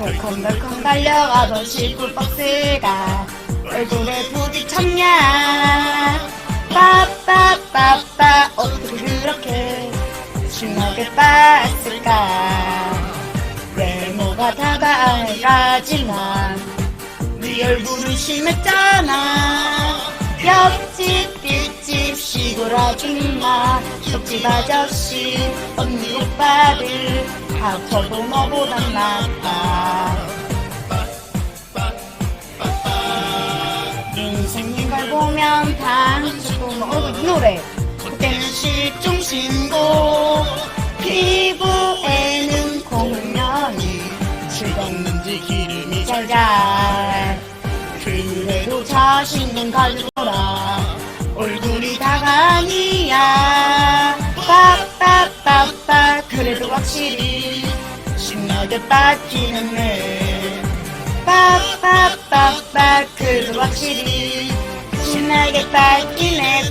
덜컹덜컹 달려가던 시골박스가 얼굴에 부딪혔냐? 빠빠빠빠 어떻게 그렇게 심하게 빠았을까? 외모가 다가가지만 네 얼굴은 심했잖아. 옆집 뒷집 시골 아줌마 옆집 아저씨 언니 오빠들 합쳐도 너보단 낫 생인 걸 보면 단축도 먹고 이 노래. 그때는 실종 신고 피부에는 공면이 즐겁는지 기름이 잘잘 그래도 자신은 가지고라. 얼굴이 다가 아니야. 빠빠빠빠 그래도 확실히 신나게 빠지는 내 빠빠빠빠 그래도 확실히 신나게 빠지네 빠